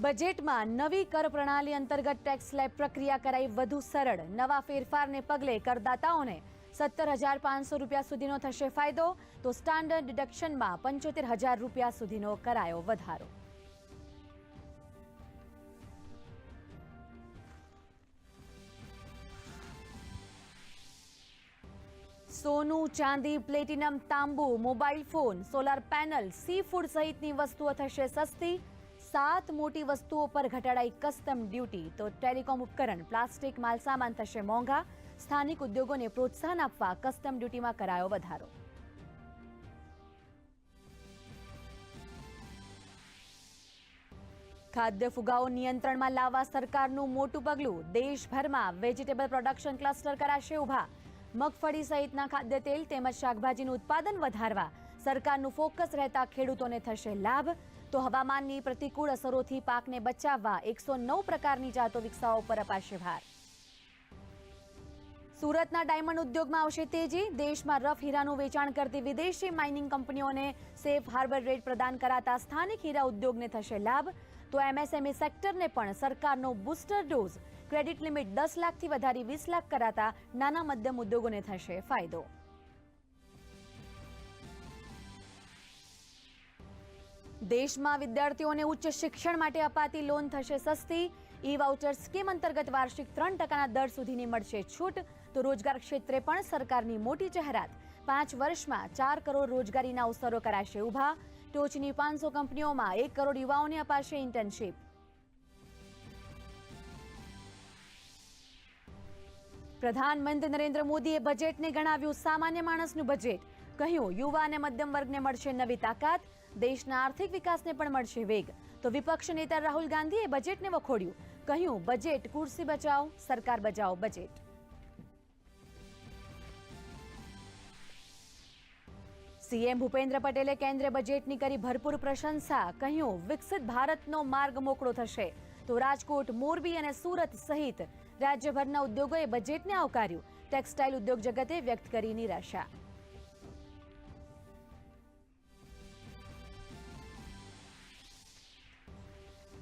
બજેટમાં નવી કર પ્રણાલી અંતર્ગત ટેક્સ સ્લેબ પ્રક્રિયા કરાઈ વધુ સરળ. નવા ફેરફારને પગલે કરદાતાઓને સત્તર હજાર પાંચસો રૂપિયા સુધીનો થશે ફાયદો. તો સ્ટાન્ડર્ડ ડિડક્શનમાં પંચોતેર હજાર રૂપિયા સુધીનો કરાયો વધારો. સોનું, ચાંદી, પ્લેટિનમ, તાંબુ, mobile phone, solar panel, seafood સહિતની વસ્તુઓ થશે સસ્તી. સાત મોટી વસ્તુઓ પર ઘટાડાઈ કસ્ટમ ડ્યુટી. તો ટેલિકોમ ઉપકરણ, પ્લાસ્ટિક માલસામાન થશે મોંઘા. સ્થાનિક ઉદ્યોગોને પ્રોત્સાહન આપવા કસ્ટમ ડ્યુટીમાં કરાયો વધારો. ખાદ્ય ફુગાઓ નિયંત્રણમાં લાવવા સરકારનું મોટું પગલું. દેશભરમાં વેજીટેબલ પ્રોડક્શન ક્લસ્ટર કરાશે ઊભા. મગફળી સહિતના ખાદ્ય તેલ તેમજ શાકભાજીનું ઉત્પાદન વધારવા સરકારનું ફોકસ રહેતા ખેડૂતોને થશે લાભ. તો હવામાનની પ્રતિકૂળ અસરોથી પાકને બચાવવા એકસો નવ પ્રકારની જાતો વિકસાવવા પર અપાશે ભાર. સુરતના ડાયમંડ ઉદ્યોગમાં આવશે તેજી. દેશમાં રફ હીરાનું વેચાણ કરતી વિદેશી માઇનિંગ કંપનીઓને સેફ હાર્બર રેટ પ્રદાન કરાતા સ્થાનિક હીરા ઉદ્યોગને થશે લાભ. તો એમએસએમઈ સેક્ટરને પણ સરકારનો બુસ્ટર ડોઝ. ક્રેડિટ લિમિટ દસ લાખથી વધારી વીસ લાખ કરાતા નાના મધ્યમ ઉદ્યોગોને થશે ફાયદો. દેશમાં વિદ્યાર્થીઓને ઉચ્ચ શિક્ષણ માટે અપાતી લોન થશે સસ્તી. ઈ વાઉચર સ્કીમ અંતર્ગત વાર્ષિક ત્રણ ટકાના દર સુધીની મળશે છૂટ. તો રોજગાર ક્ષેત્રે પણ સરકારની મોટી જાહેરાત. પાંચ વર્ષમાં ચાર કરોડ રોજગારીના અવસરો કરાશે ઊભા. ટોચની પાંચસો કંપનીઓમાં એક કરોડ યુવાઓને અપાશે ઇન્ટર્નશીપ પ્રધાનમંત્રી નરેન્દ્ર મોદીએ બજેટને ગણાવ્યું સામાન્ય માણસનું બજેટ કહ્યું, યુવા અને મધ્યમ વર્ગને મળશે નવી તાકાત, દેશના આર્થિક વિકાસને પણ મળશે વેગ. તો વિપક્ષ નેતા રાહુલ ગાંધીએ બજેટને વખોડ્યું. કહ્યું, બજેટ, કુર્સી બચાવ સરકાર બચાવો બજેટ. સીએમ ભૂપેન્દ્ર પટેલે કેન્દ્રીય બજેટની કરી ભરપૂર પ્રશંસા. કહ્યું, વિકસિત ભારતનો માર્ગ મોકળો થશે. તો રાજકોટ, મોરબી અને સુરત સહિત રાજ્યભરના ઉદ્યોગોએ બજેટને આવકાર્યું. ટેક્સટાઇલ ઉદ્યોગ જગતે વ્યક્ત કરી નિરાશા.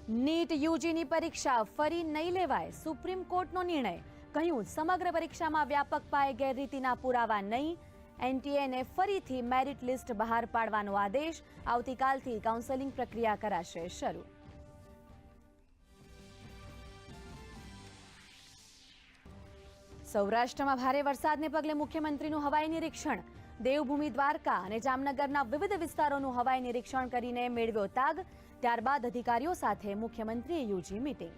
નીટ યુજીની પરીક્ષા ફરી નહીં લેવાય. સુપ્રીમ કોર્ટનો નિર્ણય. કહ્યું, સમગ્ર પરીક્ષામાં વ્યાપક પાયે ગેરરીતિના પુરાવા નહીં. એનટીએને ફરીથી મેરિટ લિસ્ટ બહાર પાડવાનો આદેશ. આવતીકાલથી કાઉન્સેલિંગ પ્રક્રિયા કરાશે શરૂ. સૌરાષ્ટ્રમાં ભારે વરસાદને પગલે મુખ્યમંત્રીનું હવાઈ નિરીક્ષણ. દેવભૂમિ દ્વારકા અને જામનગરના વિવિધ વિસ્તારોનું હવાઈ નિરીક્ષણ કરીને મેળવ્યો તાગ. ત્યારબાદ અધિકારીઓ સાથે મુખ્યમંત્રીએ યોજી મીટિંગ.